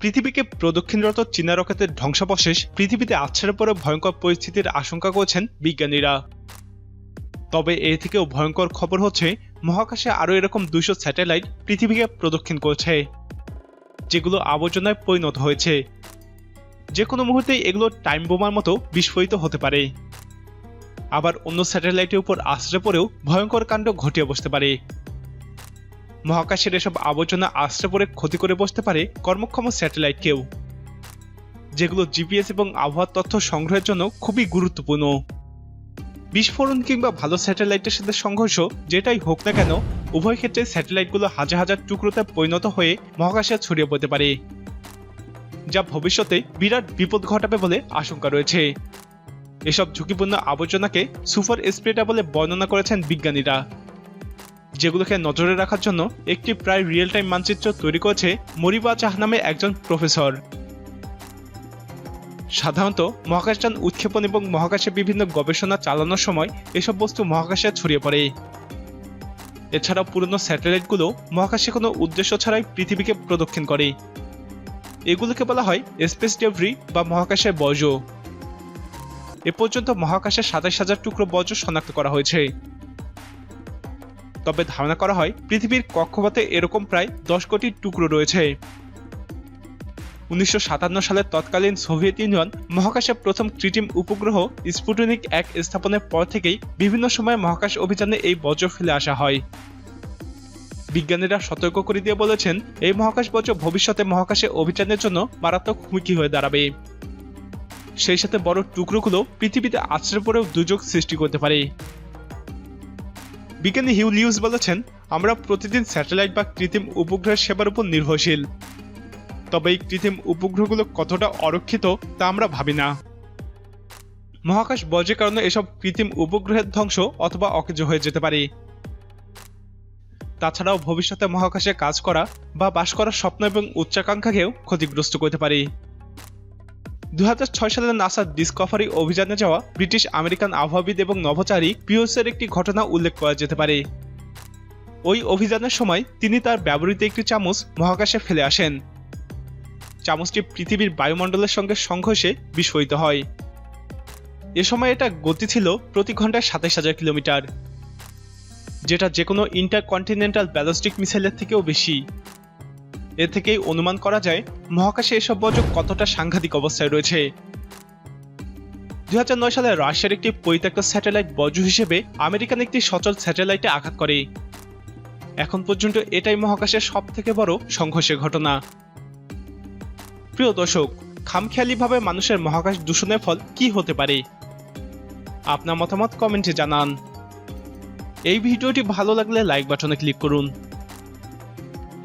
পৃথিবীকে প্রদক্ষিণরত চীনা রকেটের ধ্বংসাবশেষ পৃথিবীতে আছড়ে পড়ে ভয়ঙ্কর পরিস্থিতির আশঙ্কা করছেন বিজ্ঞানীরা। তবে এ থেকেও ভয়ঙ্কর খবর হচ্ছে, মহাকাশে আরও এরকম দুশো স্যাটেলাইট পৃথিবীকে প্রদক্ষিণ করছে, যেগুলো আবর্জনায় পরিণত হয়েছে। যে কোনো মুহূর্তেই এগুলো টাইম বোমার মতো বিস্ফোরিত হতে পারে। আবার অন্য স্যাটেলাইটের উপর আশ্রয় পড়েও ভয়ঙ্কর কাণ্ড ঘটিয়ে বসতে পারে। মহাকাশের এসব আবর্জনা আশ্রয় পড়ে ক্ষতি করে বসতে পারে কর্মক্ষম স্যাটেলাইটকেও যেগুলো জিপিএস এবং আবহাওয়ার তথ্য সংগ্রহের জন্য খুবই গুরুত্বপূর্ণ। বিস্ফোরণ কিংবা ভালো স্যাটেলাইটের সাথে সংঘর্ষ যেটাই হোক না কেন, উভয় ক্ষেত্রে স্যাটেলাইটগুলো হাজার হাজার টুকরোতে পরিণত হয়ে মহাকাশে ছড়িয়ে পড়তে পারে, যা ভবিষ্যতে বিরাট বিপদ ঘটাবে বলে আশঙ্কা রয়েছে। এসব ঝুঁকিপূর্ণ আবর্জনাকে সুপার স্প্রেডা বলে বর্ণনা করেছেন বিজ্ঞানীরা। যেগুলোকে নজরে রাখার জন্য একটি প্রায় রিয়েল টাইম মানচিত্র তৈরি করেছে মরিবা চাহ নামে একজন প্রফেসর সাধারণত মহাকাশযান উৎক্ষেপণ এবং মহাকাশে বিভিন্ন গবেষণা চালানোর সময় এসব বস্তু মহাকাশে ছড়িয়ে পড়ে। এছাড়াও পুরনো স্যাটেলাইটগুলো মহাকাশে কোনো উদ্দেশ্য ছাড়াই পৃথিবীকে প্রদক্ষিণ করে। এগুলোকে বলা হয় স্পেস ডেভরি বা মহাকাশের বর্জ্য। এ পর্যন্ত মহাকাশে সাতাশ হাজার টুকরো বর্জ্য শনাক্ত করা হয়েছে। তবে ধারণা করা হয় পৃথিবীর কক্ষপথে এরকম প্রায় দশ কোটি টুকরো রয়েছে। উনিশশো সালের তৎকালীন সোভিয়েত ইউনিয়ন মহাকাশে প্রথম কৃত্রিম উপগ্রহ স্পুটনিক এক স্থাপনের পর থেকেই বিভিন্ন সময় মহাকাশ অভিযানে এই বজ্র ফেলে আসা হয়। বিজ্ঞানীরা সতর্ক করে দিয়ে বলেছেন, এই মহাকাশ বজ্র ভবিষ্যতে মহাকাশে অভিযানের জন্য মারাত্মক হুমকি হয়ে দাঁড়াবে। সেই সাথে বড় টুকরোগুলো পৃথিবীতে আছড়ে পড়েও দুর্যোগ সৃষ্টি করতে পারে। বিজ্ঞানী হিউ লিউজ বলেছেন, আমরা প্রতিদিন স্যাটেলাইট বা কৃত্রিম উপগ্রহের সেবার উপর নির্ভরশীল। তবে এই কৃত্রিম উপগ্রহগুলো কতটা অরক্ষিত তা আমরা ভাবি না। মহাকাশ বর্জ্যের কারণে এসব কৃত্রিম উপগ্রহের ধ্বংস অথবা অকেজ হয়ে যেতে পারে। তাছাড়াও ভবিষ্যতে মহাকাশে কাজ করা বা বাস করার স্বপ্ন এবং উচ্চাকাঙ্ক্ষাকেও ক্ষতিগ্রস্ত করতে পারে। দু হাজার ছয় সালে নাসার ডিসকভারি অভিযানে যাওয়া ব্রিটিশ আমেরিকান আবহাওয়াবিদ এবং নভোচারী পিওসের একটি ঘটনা উল্লেখ করা যেতে পারে। ওই অভিযানের সময় তিনি তার ব্যবহৃত একটি চামচ মহাকাশে ফেলে আসেন। চামচটি পৃথিবীর বায়ুমণ্ডলের সঙ্গে সংঘর্ষে বিস্ফোরিত হয়। এ সময় এটা গতি ছিল প্রতি ঘন্টায় সাতাইশ হাজার কিলোমিটার, যেটা যে কোনো ইন্টারকন্টিনেন্টাল ব্যালিস্টিক মিসাইলের থেকেও বেশি। এ থেকেই অনুমান করা যায়, মহাকাশে এসব বর্জ্য কতটা সাংঘাতিক অবস্থায় রয়েছে। দু হাজার নয় সালে রাশিয়ার একটি পরিত্যক্ত স্যাটেলাইট বর্জ্য হিসেবে আমেরিকান একটি সচল স্যাটেলাইটে আঘাত করে। এখন পর্যন্ত এটাই মহাকাশের সব থেকে বড় সংঘর্ষের ঘটনা। প্রিয় দর্শক, খামখেয়ালিভাবে মানুষের মহাকাশ দূষণের ফল কি হতে পারে? আপনার মতামত কমেন্টে জানান। এই ভিডিওটি ভালো লাগলে লাইক বাটনে ক্লিক করুন।